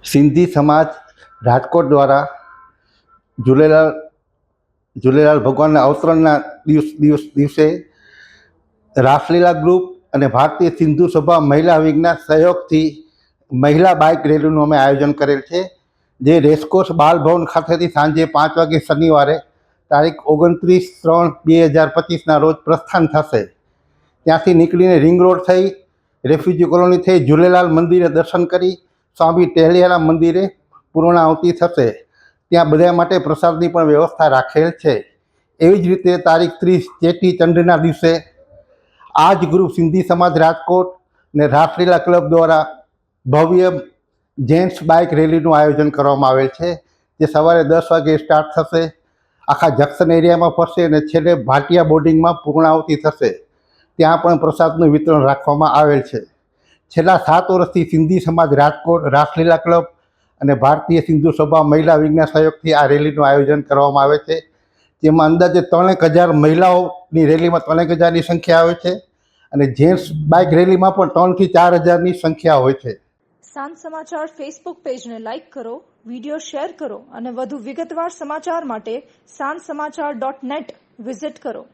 સિંધી સમાજ રાજકોટ દ્વારા ઝૂલેલાલ ઝૂલેલાલ ભગવાનના અવતરણના દિવસ દિવસ, દિવસે રાસલીલા ગ્રુપ અને ભારતીય સિંધુ સભા મહિલા વિંગના સહયોગથી મહિલા બાઇક રેલીનું અમે આયોજન કરેલ છે, જે રેસકોર્સ બાલભવન ખાતેથી સાંજે પાંચ વાગે શનિવારે તારીખ ઓગણત્રીસ ત્રણ બે હજાર પચીસના રોજ પ્રસ્થાન થશે. ત્યાંથી નીકળીને રિંગ રોડ થઈ, રેફ્યુજી કોલોની થઈ, ઝૂલેલાલ મંદિરે દર્શન કરી સ્વામી ટહેલિયાના મંદિરે પૂર્ણાહુતિ થશે. ત્યાં બધા માટે પ્રસાદની પણ વ્યવસ્થા રાખેલ છે. એવી જ રીતે તારીખ ત્રીસ ચેટી ચંડના દિવસે આ જ ગ્રુપ સિંધી સમાજ રાજકોટ ને રાસલીલા ક્લબ દ્વારા ભવ્ય જેન્ટ્સ બાઇક રેલીનું આયોજન કરવામાં આવેલ છે. જે સવારે દસ વાગે સ્ટાર્ટ થશે. આખા જંક્શન એરિયામાં ફરશે અને છેલ્લે ભાટિયા બોર્ડિંગમાં પૂર્ણાહુતિ થશે. ત્યાં પણ પ્રસાદનું વિતરણ રાખવામાં આવેલ છે. છેલ્લા સાત વર્ષથી સિંધી સમાજ રાજકોટ રાસલીલા ક્લબ અને ભારતીય સિંધુ સભા મહિલા વિજ્ઞાન સહયોગથી આ રેલીનું આયોજન કરવામાં આવે છે. જેમાં અંદાજે ત્રણેક હજાર મહિલાઓની રેલીમાં ત્રણેક હજારની સંખ્યા આવે છે અને જેન્ટ્સ બાઇક રેલીમાં પણ ત્રણથી ચાર હજારની સંખ્યા હોય છે. સાંજ સમાચાર ફેસબુક પેજને લાઇક કરો, વીડિયો શેર કરો અને વધુ વિગતવાર સમાચાર માટે સાંજ સમાચાર ડોટ નેટ વિઝિટ કરો.